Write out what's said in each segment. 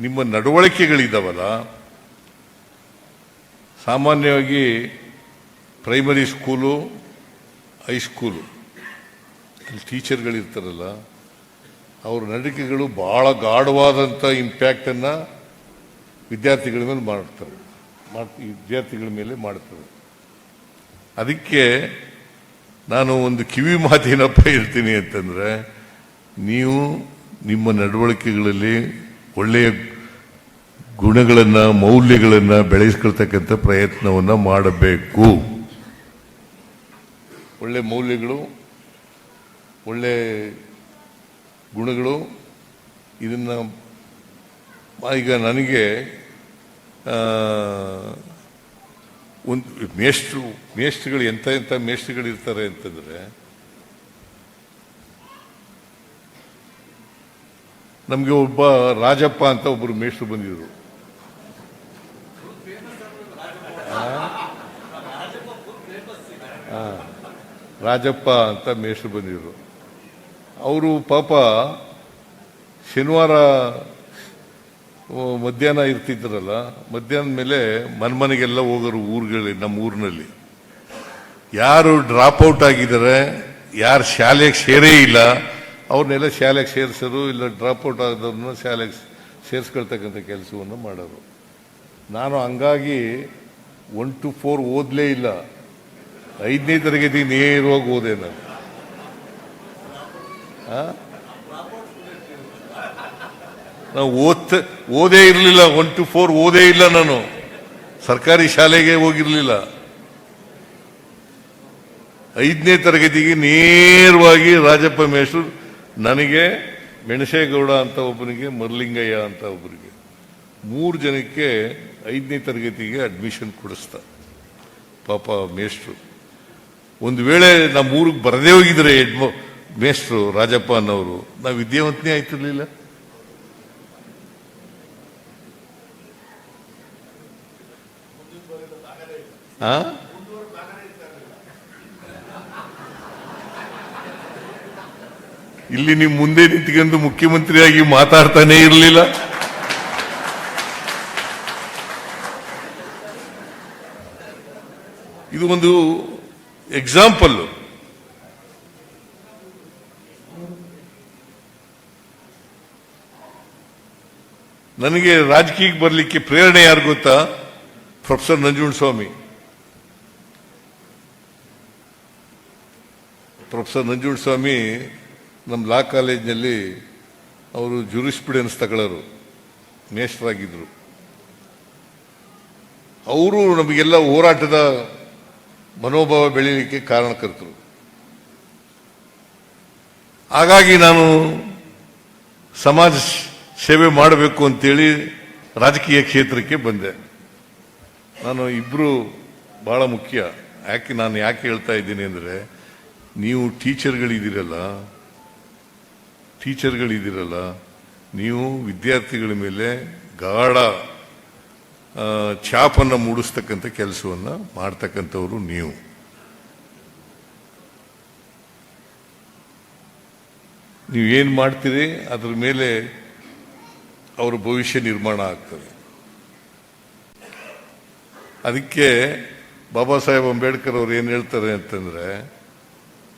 ನಿಮ್ಮ ನಡವಳಿಕೆಗಳಿದ್ದಾವಲ್ಲ ಸಾಮಾನ್ಯವಾಗಿ primary school high school ಅಲ್ಲಿ ಟೀಚರ್ಗಳಿರ್ತಾರಲ್ಲ, ಅವ್ರ ನಡಿಕೆಗಳು ಭಾಳ ಗಾಢವಾದಂಥ ಇಂಪ್ಯಾಕ್ಟನ್ನು ವಿದ್ಯಾರ್ಥಿಗಳ ಮೇಲೆ ಮಾಡ್ತಾರೆ. ಮಾಡ್ತ ವಿದ್ಯಾರ್ಥಿಗಳ ಮೇಲೆ ಮಾಡ್ತಾರೆ. ಅದಕ್ಕೆ ನಾನು ಒಂದು ಕಿವಿ ಮಾತೇನಪ್ಪ ಇರ್ತೀನಿ ಅಂತಂದರೆ, ನೀವು ನಿಮ್ಮ ನಡವಳಿಕೆಗಳಲ್ಲಿ ಒಳ್ಳೆಯ ಗುಣಗಳನ್ನು, ಮೌಲ್ಯಗಳನ್ನು ಬೆಳೆಸ್ಕೊಳ್ತಕ್ಕಂಥ ಪ್ರಯತ್ನವನ್ನು ಮಾಡಬೇಕು. ಒಳ್ಳೆ ಮೌಲ್ಯಗಳು, ಒಳ್ಳೆ ಗುಣಗಳು, ಇದನ್ನು ಈಗ ನನಗೆ ಒಂದು ಮೇಷ್ಟ್ರು, ಮೇಷ್ಟ್ರುಗಳು ಎಂಥ ಎಂಥ ಮೇಷ್ಟ್ರುಗಳು ಇರ್ತಾರೆ ಅಂತಂದರೆ ನಮಗೆ ಒಬ್ಬ ರಾಜಪ್ಪ ಅಂತ ಒಬ್ಬರು ಮೇಷ್ಟ್ರು ಬಂದಿದ್ರು. ರಾಜಪ್ಪ ಅಂತ ಮೇಷ್ಟ್ರು ಬಂದಿದ್ರು. ಅವರು ಪಾಪ ಶನಿವಾರ ಮಧ್ಯಾಹ್ನ ಇರ್ತಿದ್ರಲ್ಲ, ಮಧ್ಯಾಹ್ನದ ಮೇಲೆ ಮನ್ಮನೆಗೆಲ್ಲ ಹೋಗೋರು ಊರುಗಳಲ್ಲಿ, ನಮ್ಮ ಊರಿನಲ್ಲಿ. ಯಾರು ಡ್ರಾಪ್ ಔಟ್ ಆಗಿದ್ದಾರೆ, ಯಾರು ಶಾಲೆಗೆ ಸೇರೇ ಇಲ್ಲ ಅವ್ರನ್ನೆಲ್ಲ ಶಾಲೆಗೆ ಸೇರಿಸೋರು ಇಲ್ಲ ಡ್ರಾಪ್ ಔಟ್ ಆದವ್ರನ್ನ ಶಾಲೆಗೆ ಸೇರಿಸ್ಕೊಳ್ತಕ್ಕಂಥ ಕೆಲಸವನ್ನು ಮಾಡೋರು. ನಾನು ಹಂಗಾಗಿ ಒನ್ ಟು ಫೋರ್ ಓದಲೇ ಇಲ್ಲ. ಐದನೇ ತರಗತಿ ನೇರವಾಗಿ ಓದೆ ನಾನು? ನಾವು ಓದ್ತ, ಓದೇ ಇರಲಿಲ್ಲ ಒನ್ ಟು ಫೋರ್ ಓದೇ ಇಲ್ಲ ನಾನು. ಸರ್ಕಾರಿ ಶಾಲೆಗೆ ಹೋಗಿರಲಿಲ್ಲ. ಐದನೇ ತರಗತಿಗೆ ನೇರವಾಗಿ ರಾಜಪ್ಪ ಮೇಷ್ಟ್ರು ನನಗೆ ಮೆಣಸೇಗೌಡ ಅಂತ ಒಬ್ಬನಿಗೆ, ಮರ್ಲಿಂಗಯ್ಯ ಅಂತ ಒಬ್ಬರಿಗೆ. ಮೂರು ಜನಕ್ಕೆ ಐದನೇ ತರಗತಿಗೆ ಅಡ್ಮಿಷನ್ ಕೊಡಿಸ್ತ. ಪಾಪ ಮೇಷ್ಟ್ರು. ಒಂದು ವೇಳೆ ನಮ್ಮ ಊರಿಗೆ ಬರದೇ ಹೋಗಿದ್ರೆ ಹೆಡ್ ಮೇಷ್ಟ್ರು ರಾಜಪ್ಪ ಅನ್ನೋರು, ನಾವು ವಿದ್ಯಾವಂತನೇ ಆಯ್ತಿರ್ಲಿಲ್ಲ. ಆ? ಇಲ್ಲಿ ನೀವು ಮುಂದೆ ನಿಂತ್ಕೊಂಡು ಮುಖ್ಯಮಂತ್ರಿಯಾಗಿ ಮಾತಾಡ್ತಾನೆ ಇರಲಿಲ್ಲ. ಇದು ಒಂದು ಎಕ್ಸಾಂಪಲ್ ನನಗೆ ರಾಜಕೀಯಕ್ಕೆ ಬರಲಿಕ್ಕೆ ಪ್ರೇರಣೆ ಯಾರು ಗೊತ್ತಾ? ಪ್ರೊಫೆಸರ್ ನಂಜುಂಡಸ್ವಾಮಿ ಪ್ರೊಫೆಸರ್ ನಂಜುಂಡಸ್ವಾಮಿ ನಮ್ಮ ಲಾ ಕಾಲೇಜಿನಲ್ಲಿ ಅವರು ಜೂರಿಸ್ಪಿಡೆನ್ಸ್ ತಗೊಳ್ಳೋರು ಮೇಷ್ಟ್ರಾಗಿದ್ದರು ಅವರು ನಮಗೆಲ್ಲ ಹೋರಾಟದ ಮನೋಭಾವ ಬೆಳೀಲಿಕ್ಕೆ ಕಾರಣಕರ್ತರು. ಹಾಗಾಗಿ ನಾನು ಸಮಾಜ ಸೇವೆ ಮಾಡಬೇಕು ಅಂತೇಳಿ ರಾಜಕೀಯ ಕ್ಷೇತ್ರಕ್ಕೆ ಬಂದೆ. ನಾನು ಇಬ್ಬರು ಬಹಳ ಮುಖ್ಯ. ಯಾಕೆ ನಾನು ಯಾಕೆ ಹೇಳ್ತಾ ಇದ್ದೀನಿ ಅಂದರೆ, ನೀವು ಟೀಚರ್ಗಳಿದ್ದೀರಲ್ಲ ಟೀಚರ್ಗಳಿದ್ದೀರಲ್ಲ ನೀವು ವಿದ್ಯಾರ್ಥಿಗಳ ಮೇಲೆ ಗಾಢ ಛಾಪನ್ನು ಮೂಡಿಸ್ತಕ್ಕಂಥ ಕೆಲಸವನ್ನು ಮಾಡ್ತಕ್ಕಂಥವ್ರು ನೀವು. ನೀವು ಏನು ಮಾಡ್ತೀರಿ? ಅದ್ರ ಮೇಲೆ ಅವರ ಭವಿಷ್ಯ ನಿರ್ಮಾಣ ಆಗ್ತದೆ. ಅದಕ್ಕೆ ಬಾಬಾ ಸಾಹೇಬ್ ಅಂಬೇಡ್ಕರ್ ಅವ್ರು ಏನು ಹೇಳ್ತಾರೆ ಅಂತಂದ್ರೆ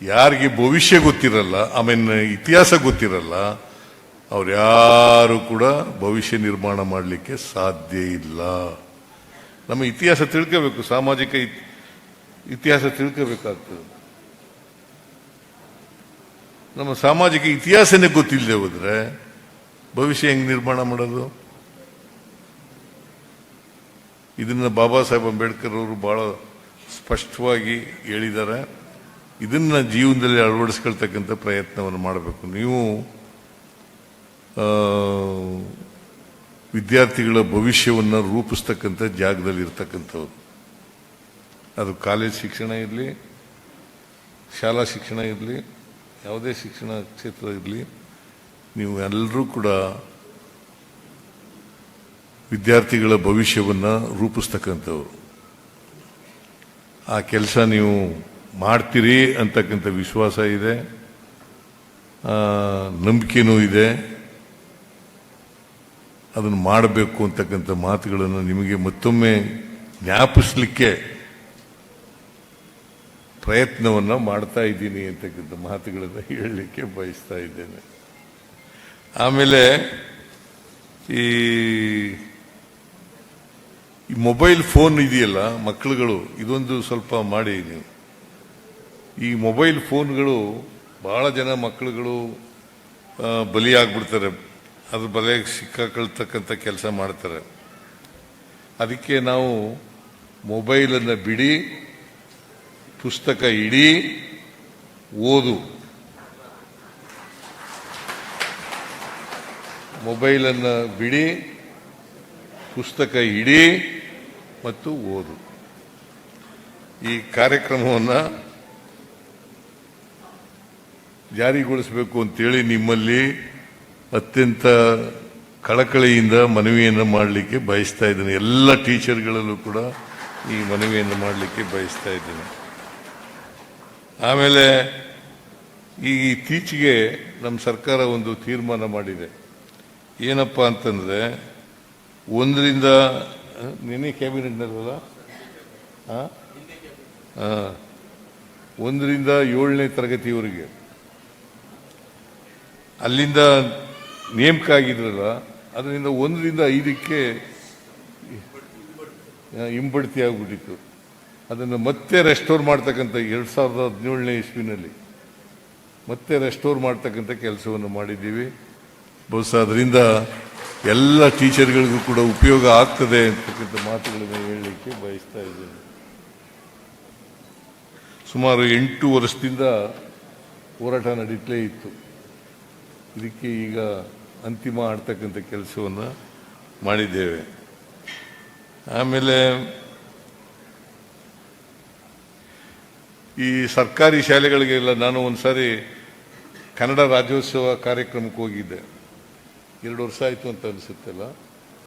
ಯಾರಿಗೆ ಭವಿಷ್ಯ ಗೊತ್ತಿರಲ್ಲ ಆಮೇಲೆ ಇತಿಹಾಸ ಗೊತ್ತಿರಲ್ಲ, ಅವ್ರು ಯಾರು ಕೂಡ ಭವಿಷ್ಯ ನಿರ್ಮಾಣ ಮಾಡಲಿಕ್ಕೆ ಸಾಧ್ಯ ಇಲ್ಲ. ನಮ್ಮ ಇತಿಹಾಸ ತಿಳ್ಕೋಬೇಕು, ಸಾಮಾಜಿಕ ಇತ್- ಇತಿಹಾಸ ತಿಳ್ಕೋಬೇಕಾಗ್ತದೆ. ನಮ್ಮ ಸಾಮಾಜಿಕ ಇತಿಹಾಸನೇ ಗೊತ್ತಿಲ್ಲದೆ ಹೋದ್ರೆ ಭವಿಷ್ಯ ಹೆಂಗ್ ನಿರ್ಮಾಣ ಮಾಡೋದು? ಇದನ್ನು ಬಾಬಾ ಸಾಹೇಬ್ ಅಂಬೇಡ್ಕರ್ ಅವರು ಬಹಳ ಸ್ಪಷ್ಟವಾಗಿ ಹೇಳಿದ್ದಾರೆ ಇದನ್ನ ಜೀವನದಲ್ಲಿ ಅಳವಡಿಸ್ಕೊಳ್ತಕ್ಕಂಥ ಪ್ರಯತ್ನವನ್ನು ಮಾಡಬೇಕು. ನೀವು ವಿದ್ಯಾರ್ಥಿಗಳ ಭವಿಷ್ಯವನ್ನು ರೂಪಿಸ್ತಕ್ಕಂಥ ಜಾಗದಲ್ಲಿ ಇರ್ತಕ್ಕಂಥವ್ರು ಅದು ಕಾಲೇಜ್ ಶಿಕ್ಷಣ ಇರಲಿ, ಶಾಲಾ ಶಿಕ್ಷಣ ಇರಲಿ, ಯಾವುದೇ ಶಿಕ್ಷಣ ಕ್ಷೇತ್ರ ಇರಲಿ, ನೀವು ಎಲ್ಲರೂ ಕೂಡ ವಿದ್ಯಾರ್ಥಿಗಳ ಭವಿಷ್ಯವನ್ನು ರೂಪಿಸ್ತಕ್ಕಂಥವ್ರು. ಆ ಕೆಲಸ ನೀವು ಮಾಡ್ತೀರಿ ಅಂತಕ್ಕಂಥ ವಿಶ್ವಾಸ ಇದೆ. ನಂಬಿಕೆನೂ ಇದೆ. ಅದನ್ನು ಮಾಡಬೇಕು ಅಂತಕ್ಕಂಥ ಮಾತುಗಳನ್ನು ನಿಮಗೆ ಮತ್ತೊಮ್ಮೆ ಜ್ಞಾಪಿಸ್ಲಿಕ್ಕೆ ಪ್ರಯತ್ನವನ್ನು ಮಾಡ್ತಾ ಇದ್ದೀನಿ ಅಂತಕ್ಕಂಥ ಮಾತುಗಳನ್ನು ಹೇಳಲಿಕ್ಕೆ ಬಯಸ್ತಾ ಇದ್ದೇನೆ. ಆಮೇಲೆ ಈ ಈ ಮೊಬೈಲ್ ಫೋನ್ ಇದೆಯಲ್ಲ ಮಕ್ಕಳುಗಳು, ಇದೊಂದು ಸ್ವಲ್ಪ ಮಾಡಿ ನೀವು. ಈ ಮೊಬೈಲ್ ಫೋನ್ಗಳು ಬಹಳ ಜನ ಮಕ್ಕಳುಗಳು ಬಲಿಯಾಗ್ಬಿಡ್ತಾರೆ. ಅದ್ರ ಬಲೆಗೆ ಸಿಕ್ಕಾಕೊಳ್ತಕ್ಕಂಥ ಕೆಲಸ ಮಾಡ್ತಾರೆ. ಅದಕ್ಕೆ ನಾವು ಮೊಬೈಲನ್ನು ಬಿಡಿ, ಪುಸ್ತಕ ಇಡಿ, ಓದು. ಮೊಬೈಲನ್ನು ಬಿಡಿ, ಪುಸ್ತಕ ಇಡಿ ಮತ್ತು ಓದು. ಈ ಕಾರ್ಯಕ್ರಮವನ್ನು ಜಾರಿಗೊಳಿಸಬೇಕು ಅಂತೇಳಿ ನಿಮ್ಮಲ್ಲಿ ಅತ್ಯಂತ ಕಳಕಳಿಯಿಂದ ಮನವಿಯನ್ನು ಮಾಡಲಿಕ್ಕೆ ಬಯಸ್ತಾ ಇದ್ದೇನೆ. ಎಲ್ಲ ಟೀಚರ್ಗಳಲ್ಲೂ ಕೂಡ ಈ ಮನವಿಯನ್ನು ಮಾಡಲಿಕ್ಕೆ ಬಯಸ್ತಾ ಇದ್ದೇನೆ. ಆಮೇಲೆ ಈ ಇತ್ತೀಚೆಗೆ ನಮ್ಮ ಸರ್ಕಾರ ಒಂದು ತೀರ್ಮಾನ ಮಾಡಿದೆ. ಏನಪ್ಪ ಅಂತಂದರೆ ಒಂದರಿಂದ, ನಿನ್ನೆ ಕ್ಯಾಬಿನೆಟ್ನಲ್ಲ ಒಂದರಿಂದ ಏಳನೇ ತರಗತಿಯವರೆಗೆ ಅಲ್ಲಿಂದ ನೇಮಕ ಆಗಿದ್ರಲ್ಲ ಅದರಿಂದ ಒಂದರಿಂದ ಐದಕ್ಕೆ ಹಿಂಬಡ್ತಿ ಆಗ್ಬಿಟ್ಟಿತ್ತು. ಅದನ್ನು ಮತ್ತೆ ರೆಸ್ಟೋರ್ ಮಾಡ್ತಕ್ಕಂಥ ಎರಡು ಸಾವಿರದ ಹದಿನೇಳನೇ ಇಸ್ವಿನಲ್ಲಿ ಮತ್ತೆ ರೆಸ್ಟೋರ್ ಮಾಡ್ತಕ್ಕಂಥ ಕೆಲಸವನ್ನು ಮಾಡಿದ್ದೀವಿ. ಬಹುಶಃ ಅದರಿಂದ ಎಲ್ಲ ಟೀಚರ್ಗಳಿಗೂ ಕೂಡ ಉಪಯೋಗ ಆಗ್ತದೆ ಅಂತಕ್ಕಂಥ ಮಾತುಗಳನ್ನು ಹೇಳಲಿಕ್ಕೆ ಬಯಸ್ತಾ ಇದ್ದೇನೆ. ಸುಮಾರು ಎಂಟು ವರ್ಷದಿಂದ ಹೋರಾಟ ನಡೀತಲೇ ಇತ್ತು. ಇದಕ್ಕೆ ಈಗ ಅಂತಿಮ ಆಡ್ತಕ್ಕಂಥ ಕೆಲಸವನ್ನು ಮಾಡಿದ್ದೇವೆ. ಆಮೇಲೆ ಈ ಸರ್ಕಾರಿ ಶಾಲೆಗಳಿಗೆಲ್ಲ ನಾನು ಒಂದ್ಸಾರಿ ಕನ್ನಡ ರಾಜ್ಯೋತ್ಸವ ಕಾರ್ಯಕ್ರಮಕ್ಕೆ ಹೋಗಿದ್ದೆ. ಎರಡು ವರ್ಷ ಆಯಿತು ಅಂತ ಅನಿಸುತ್ತಲ್ಲ.